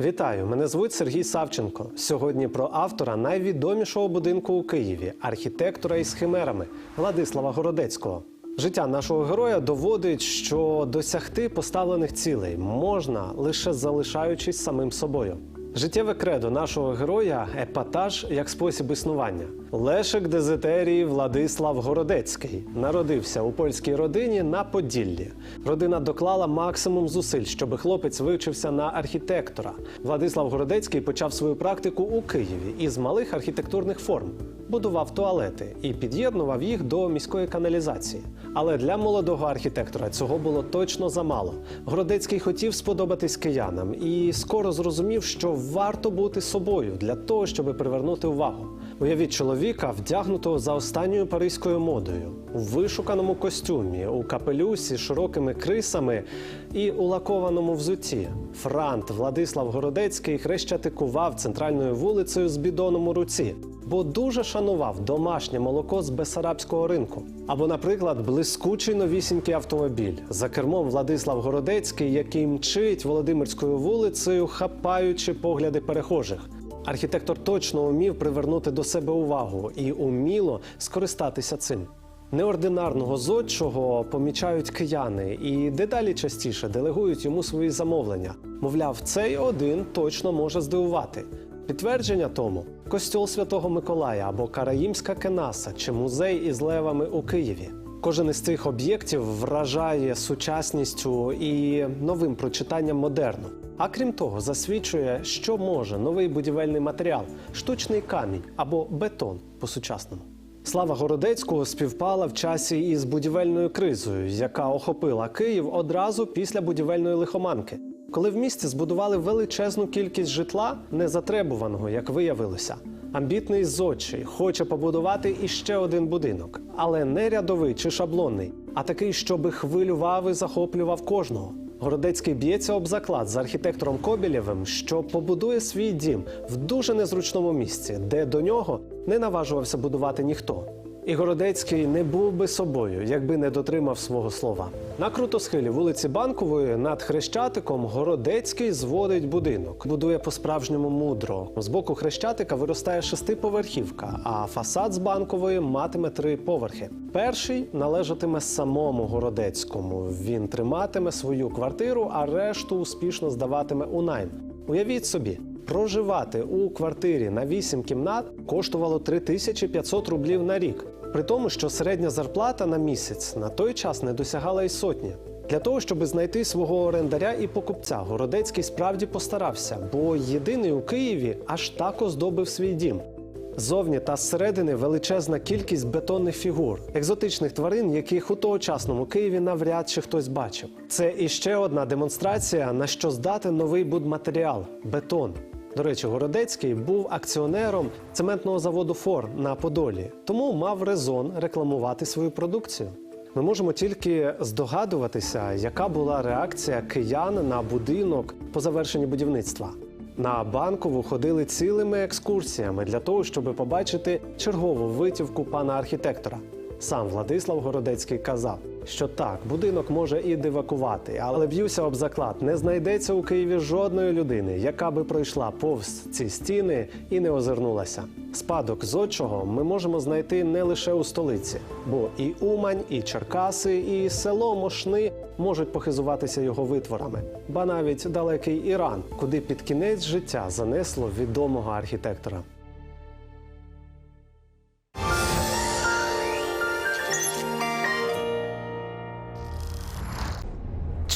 Вітаю! Мене звуть Сергій Савченко. Сьогодні про автора найвідомішого будинку у Києві архітектора із химерами Владислава Городецького. Життя нашого героя доводить, що досягти поставлених цілей можна лише залишаючись самим собою. Життєве кредо нашого героя епатаж як спосіб існування. Лешик Дезетерій Владислав Городецький народився у польській родині на Поділлі. Родина доклала максимум зусиль, щоб хлопець вивчився на архітектора. Владислав Городецький почав свою практику у Києві із малих архітектурних форм. Будував туалети і під'єднував їх до міської каналізації. Але для молодого архітектора цього було точно замало. Городецький хотів сподобатись киянам і скоро зрозумів, що варто бути собою для того, щоб привернути увагу. Уявіть чоловіка, вдягнутого за останньою паризькою модою, у вишуканому костюмі, у капелюсі широкими крисами і у лакованому взутті. Франт Владислав Городецький хрещатикував центральною вулицею з бідоном у руці, бо дуже шанував домашнє молоко з Бесарабського ринку. Або, наприклад, блискучий новісінький автомобіль за кермом Владислав Городецький, який мчить Володимирською вулицею, хапаючи погляди перехожих. Архітектор точно умів привернути до себе увагу і уміло скористатися цим. Неординарного зодчого помічають кияни і дедалі частіше делегують йому свої замовлення. Мовляв, цей один точно може здивувати. Підтвердження тому костьол Святого Миколая або Караїмська Кенаса чи музей із левами у Києві. Кожен із цих об'єктів вражає сучасністю і новим прочитанням модерну. А крім того, засвідчує, що може новий будівельний матеріал, штучний камінь або бетон по-сучасному. Слава Городецького співпала в часі із будівельною кризою, яка охопила Київ одразу після будівельної лихоманки, коли в місті збудували величезну кількість житла, незатребуваного, як виявилося. Амбітний зодчий хоче побудувати іще один будинок, але не рядовий чи шаблонний, а такий, щоби хвилював і захоплював кожного. Городецький б'ється об заклад з архітектором Кобілєвим, що побудує свій дім в дуже незручному місці, де до нього не наважувався будувати ніхто. І Городецький не був би собою, якби не дотримав свого слова. На крутосхилі вулиці Банкової над Хрещатиком Городецький зводить будинок, будує по-справжньому мудро. З боку Хрещатика виростає шестиповерхівка, а фасад з банкової матиме три поверхи. Перший належатиме самому Городецькому. Він триматиме свою квартиру, а решту успішно здаватиме у найм. Уявіть собі, проживати у квартирі на 8 кімнат коштувало 3500 рублів на рік. При тому, що середня зарплата на місяць на той час не досягала й сотні. Для того, щоб знайти свого орендаря і покупця, Городецький справді постарався, бо єдиний у Києві аж так оздобив свій дім. Зовні та зсередини величезна кількість бетонних фігур, екзотичних тварин, яких у тогочасному Києві навряд чи хтось бачив. Це іще одна демонстрація, на що здатен новий будматеріал бетон. До речі, Городецький був акціонером цементного заводу Фор на Подолі, тому мав резон рекламувати свою продукцію. Ми можемо тільки здогадуватися, яка була реакція киян на будинок по завершенні будівництва. На банкову ходили цілими екскурсіями для того, щоб побачити чергову витівку пана архітектора. Сам Владислав Городецький казав, що так, будинок може і дивакувати, але б'юся об заклад, не знайдеться у Києві жодної людини, яка би пройшла повз ці стіни і не озирнулася. Спадок зодчого ми можемо знайти не лише у столиці, бо і Умань, і Черкаси, і село Мошни можуть похизуватися його витворами, ба навіть далекий Іран, куди під кінець життя занесло відомого архітектора.